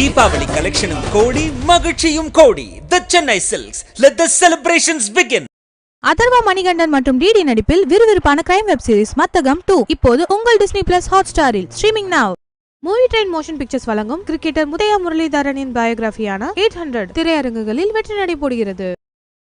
தீபாவளி கலெக்ஷனும் கோடி மகிழ்ச்சியும் கோடி. The Chennai Silks let the celebrations begin Atharvaa Manikandan மற்றும் டிடி நடிப்பில் விறுவிறுப்பான crime web series Mathagam two இப்போது உங்கள் டிஸ்னி பிளஸ் ஹாட் ஸ்டாரில் streaming now movie train motion pictures வழங்கும் கிரிக்கெட்டர் முத்தையா முரளிதரனின் பயோகிராஃபியான எயிட் ஹண்ட்ரட் திரையரங்குகளில் வெற்றி நடைபோடுகிறது.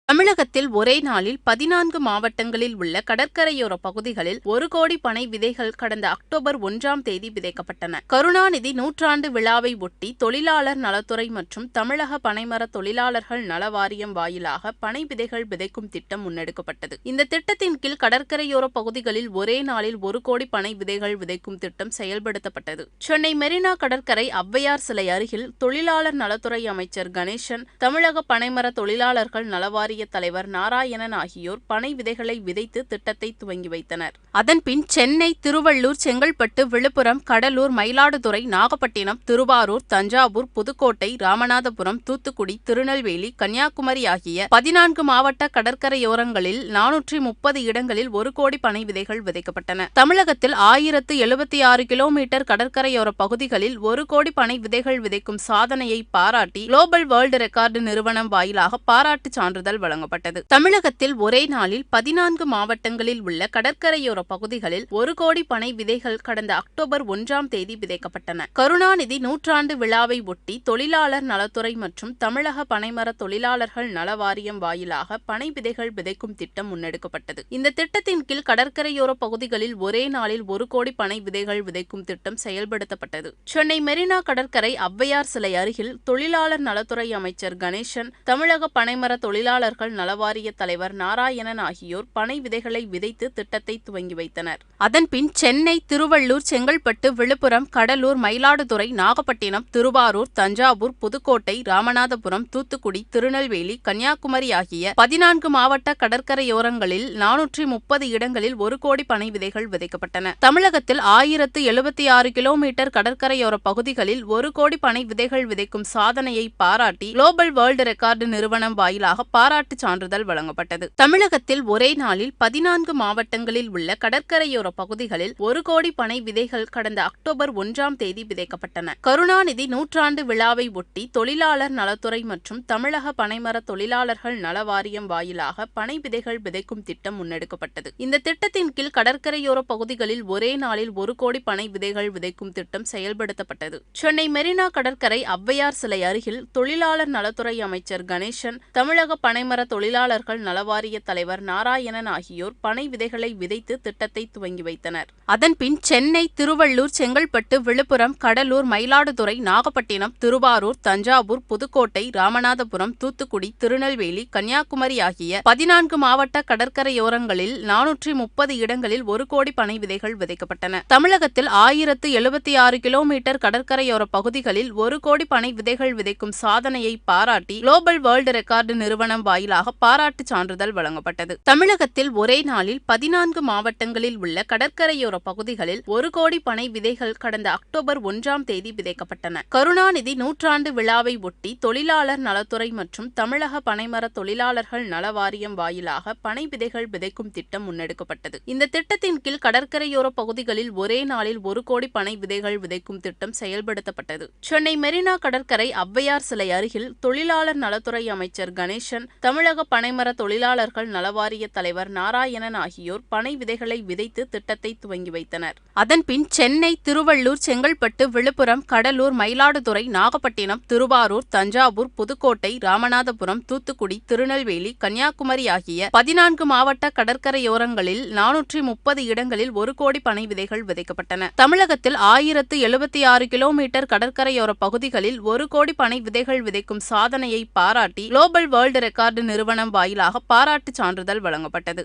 தமிழகத்தில் ஒரே நாளில் பதினான்கு மாவட்டங்களில் உள்ள கடற்கரையோர பகுதிகளில் ஒரு கோடி பனை விதைகள் கடந்த அக்டோபர் ஒன்றாம் தேதி விதைக்கப்பட்டன. கருணாநிதி நூற்றாண்டு விழாவை ஒட்டி தொழிலாளர் நலத்துறை மற்றும் தமிழக பனைமர தொழிலாளர்கள் நல வாரியம் வாயிலாக பனை விதைகள் விதைக்கும் திட்டம் முன்னெடுக்கப்பட்டது. இந்த திட்டத்தின் கீழ் கடற்கரையோர பகுதிகளில் ஒரே நாளில் ஒரு கோடி பனை விதைகள் விதைக்கும் திட்டம் செயல்படுத்தப்பட்டது. சென்னை மெரினா கடற்கரை ஔவையார் சிலை அருகில் தொழிலாளர் நலத்துறை அமைச்சர் கணேசன் தமிழக பனைமர தொழிலாளர்கள் நலவாரிய தலைவர் நாராயணன் ஆகியோர் பனை விதைகளை விதைத்து திட்டத்தை துவங்கி வைத்தனர். அதன்பின் சென்னை திருவள்ளூர் செங்கல்பட்டு விழுப்புரம் கடலூர் மயிலாடுதுறை நாகப்பட்டினம் திருவாரூர் தஞ்சாவூர் புதுக்கோட்டை ராமநாதபுரம் தூத்துக்குடி திருநெல்வேலி கன்னியாகுமரி ஆகிய பதினான்கு மாவட்ட கடற்கரையோரங்களில் நானூற்றி முப்பது இடங்களில் ஒரு கோடி பனை விதைகள் விதைக்கப்பட்டன. தமிழகத்தில் ஆயிரத்து எழுபத்தி ஆறு கிலோமீட்டர் கடற்கரையோர பகுதிகளில் ஒரு கோடி பனை விதைகள் விதைக்கும் சாதனையை பாராட்டி குளோபல் வேர்ல்டு ரெக்கார்டு நிறுவனம் வாயிலாக பாராட்டு சான்றிதழ் வழங்கப்பட்டது. தமிழகத்தில் ஒரே நாளில் பதினான்கு மாவட்டங்களில் உள்ள கடற்கரையோர பகுதிகளில் ஒரு கோடி பனை விதைகள் கடந்த அக்டோபர் ஒன்றாம் தேதி விதைக்கப்பட்டன. கருணாநிதி நூற்றாண்டு விழாவை ஒட்டி தொழிலாளர் நலத்துறை மற்றும் தமிழக பனைமர தொழிலாளர்கள் நல வாரியம் வாயிலாக பனை விதைகள் விதைக்கும் திட்டம் முன்னெடுக்கப்பட்டது. இந்த திட்டத்தின் கீழ் கடற்கரையோர பகுதிகளில் ஒரே நாளில் ஒரு கோடி பனை விதைகள் விதைக்கும் திட்டம் செயல்படுத்தப்பட்டது. சென்னை மெரினா கடற்கரை ஔவையார் சிலை அருகில் தொழிலாளர் நலத்துறை அமைச்சர் கணேசன் தமிழக பனைமர தொழிலாளர்கள் நலவாரிய தலைவர் நாராயணன் ஆகியோர் பனை விதைகளை விதைத்து திட்டத்தை துவங்கி வைத்தனர். அதன்பின் சென்னை திருவள்ளூர் செங்கல்பட்டு விழுப்புரம் கடலூர் மயிலாடுதுறை நாகப்பட்டினம் திருவாரூர் தஞ்சாவூர் புதுக்கோட்டை ராமநாதபுரம் தூத்துக்குடி திருநெல்வேலி கன்னியாகுமரி ஆகிய பதினான்கு மாவட்ட கடற்கரையோரங்களில் நானூற்றி முப்பது இடங்களில் ஒரு கோடி பனை விதைகள் விதைக்கப்பட்டன. தமிழகத்தில் ஆயிரத்து எழுபத்தி ஆறு கிலோமீட்டர் கடற்கரையோர பகுதிகளில் ஒரு கோடி பனை விதைகள் விதைக்கும் சாதனையை பாராட்டி குளோபல் வேர்ல்டு ரெக்கார்டு நிறுவனம் வாயிலாக பாராட்டு சான்றிதழ் வழங்கப்பட்டது. தமிழகத்தில் ஒரே நாளில் பதினான்கு மாவட்டங்களில் உள்ள கடற்கரையோர பகுதிகளில் ஒரு கோடி பனை விதைகள் கடந்த அக்டோபர் ஒன்றாம் தேதி விதைக்கப்பட்டன. கருணாநிதி நூற்றாண்டு விழாவை ஒட்டி தொழிலாளர் நலத்துறை மற்றும் தமிழக பனைமர தொழிலாளர்கள் நல வாரியம் வாயிலாக பனை விதைகள் விதைக்கும் திட்டம் முன்னெடுக்கப்பட்டது. இந்த திட்டத்தின் கீழ் கடற்கரையோர பகுதிகளில் ஒரே நாளில் ஒரு கோடி பனை விதைகள் விதைக்கும் திட்டம் செயல்படுத்தப்பட்டது. சென்னை மெரினா கடற்கரை ஔவையார் சிலை அருகில் தொழிலாளர் நலத்துறை அமைச்சர் கணேசன் தமிழக பனை பனைமர தொழிலாளர்கள் நலவாரிய தலைவர் நாராயணன் ஆகியோர் பனை விதைகளை விதைத்து திட்டத்தை துவங்கி வைத்தனர். அதன்பின் சென்னை திருவள்ளூர் செங்கல்பட்டு விழுப்புரம் கடலூர் மயிலாடுதுறை நாகப்பட்டினம் திருவாரூர் தஞ்சாவூர் புதுக்கோட்டை ராமநாதபுரம் தூத்துக்குடி திருநெல்வேலி கன்னியாகுமரி ஆகிய பதினான்கு மாவட்ட கடற்கரையோரங்களில் நானூற்றி முப்பது இடங்களில் ஒரு கோடி பனை விதைகள் விதைக்கப்பட்டன. தமிழகத்தில் ஆயிரத்து எழுபத்தி ஆறு கிலோமீட்டர் கடற்கரையோர பகுதிகளில் ஒரு கோடி பனை விதைகள் விதைக்கும் சாதனையை பாராட்டி குளோபல் வேர்ல்டு ரெக்கார்டு நிறுவனம் வாயிலாக பாராட்டு சான்றிதழ் வழங்கப்பட்டது. தமிழகத்தில் ஒரே நாளில் பதினான்கு மாவட்டங்களில் உள்ள கடற்கரையோர பகுதிகளில் ஒரு கோடி பனை விதைகள் கடந்த அக்டோபர் ஒன்றாம் தேதி விதைக்கப்பட்டன. கருணாநிதி நூற்றாண்டு விழாவை ஒட்டி தொழிலாளர் நலத்துறை மற்றும் தமிழக பனைமர தொழிலாளர்கள் நல வாரியம் வாயிலாக பனை விதைகள் விதைக்கும் திட்டம் முன்னெடுக்கப்பட்டது. இந்த திட்டத்தின் கீழ் கடற்கரையோர பகுதிகளில் ஒரே நாளில் ஒரு கோடி பனை விதைகள் விதைக்கும் திட்டம் செயல்படுத்தப்பட்டது. சென்னை மெரினா கடற்கரை ஔவையார் சிலை அருகில் தொழிலாளர் நலத்துறை அமைச்சர் கணேசன் தமிழக பனைமர தொழிலாளர்கள் நலவாரிய தலைவர் நாராயணன் ஆகியோர் பனை விதைகளை விதைத்து திட்டத்தை துவங்கி வைத்தனர். அதன்பின் சென்னை திருவள்ளூர் செங்கல்பட்டு விழுப்புரம் கடலூர் மயிலாடுதுறை நாகப்பட்டினம் திருவாரூர் தஞ்சாவூர் புதுக்கோட்டை ராமநாதபுரம் தூத்துக்குடி திருநெல்வேலி கன்னியாகுமரி ஆகிய பதினான்கு மாவட்ட கடற்கரையோரங்களில் நானூற்றி முப்பது இடங்களில் ஒரு கோடி பனை விதைகள் விதைக்கப்பட்டன. தமிழகத்தில் ஆயிரத்து எழுபத்தி ஆறு கிலோமீட்டர் கடற்கரையோர பகுதிகளில் ஒரு கோடி பனை விதைகள் விதைக்கும் சாதனையை பாராட்டி குளோபல் வேர்ல்டு ரெக்கார்டு நிறுவனம் வாயிலாக பாராட்டு சான்றிதழ் வழங்கப்பட்டது.